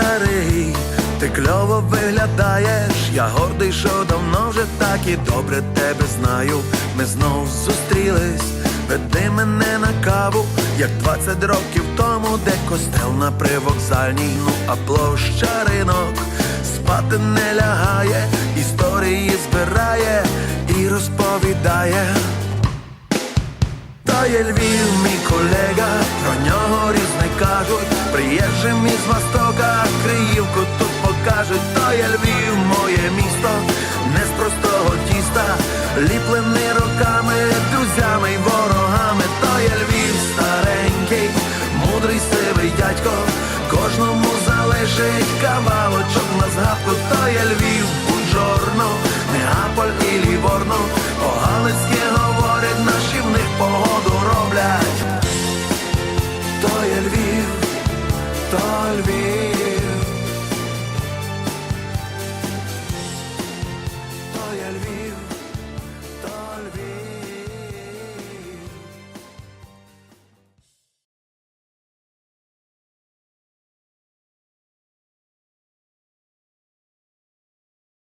старий, ти кльово виглядаєш, я гордий, що давно вже так і добре тебе знаю. Ми знов зустрілись, веди мене на каву, як 20 років тому, де костел на привокзальній, ну а площа ринок спати не лягає, історії збирає і розповідає. То є Львів, мій колега, про нього різне кажуть. Приїжджим із Востока, ліплений роками, друзями й ворогами, то є Львів старенький, мудрий сивий дядько, кожному залежить кавалочок на згадку, то є Львів, Бунжорно, Неаполь і Ліворно, по-галицьки говорять, наші в них погоду роблять, то є Львів, то Львів.